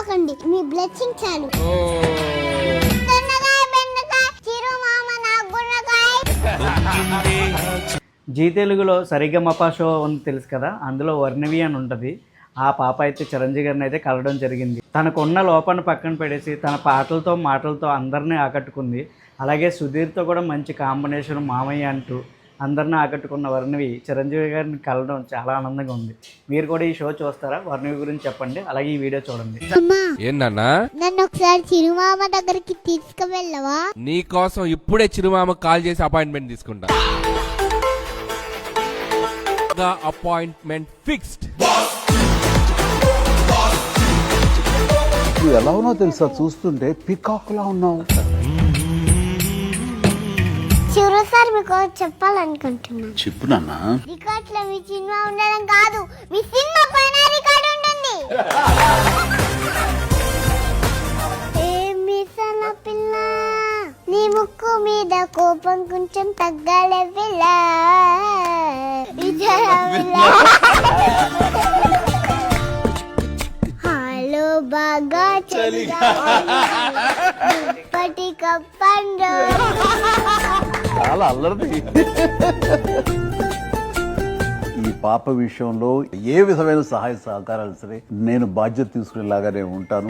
అవ్వకండి మీ బ్లెస్సింగ్ చాలు. జీ తెలుగులో సరిగమప షో ఉంది తెలుసు కదా? అందులో వర్ణవి అని ఉంటుంది. ఆ పాప అయితే చిరంజీవి గారిని అయితే కలవడం జరిగింది. తనకున్న లోపాన్ని పక్కన పెడేసి తన పాటలతో మాటలతో అందరినీ ఆకట్టుకుంది. అలాగే సుధీర్తో కూడా మంచి కాంబినేషన్ మామయ్య అంటూ అందరిని ఆకట్టుకున్న వర్ణవి చిరంజీవి గారిని కలవడం చాలా ఆనందంగా ఉంది. మీరు కూడా ఈ షో చూస్తారా? వర్ణవి గురించి చెప్పండి. అలాగే ఈ వీడియో చూడండి. అమ్మా! ఏందన్నా నన్ను? ఒకసారి చిరుమామ దగ్గరికి తీసుకువెళ్ళవా? నీ కోసం ఇప్పుడే చిరుమామ కాల్ చేసి అపాయింట్మెంట్ తీసుకుంటా. Appointment fixed. నువ్వు ఎలా ఉన్నావు తెలుసా? చూస్తుంటే పికాక్ లా ఉన్నావు. చిరు సార్ మీకు చెప్పాలనుకుంటున్నాను చెప్పు నాన్న. మీ సినిమా ఉండడం కాదు మీ సినిమా పైన రికార్డ్ ఉంటుంది. పిల్ల నీ ముక్కు మీద కోపం కొంచెం తగ్గాలే పిల్ల. హలో బాగా చలిగా దుప్పటి కప్పండు చాలా అల్లరిది. ఈ పాప విషయంలో ఏ విధమైన సహాయ సహకారాలు సరే నేను బాధ్యత తీసుకునేలాగానే ఉంటాను.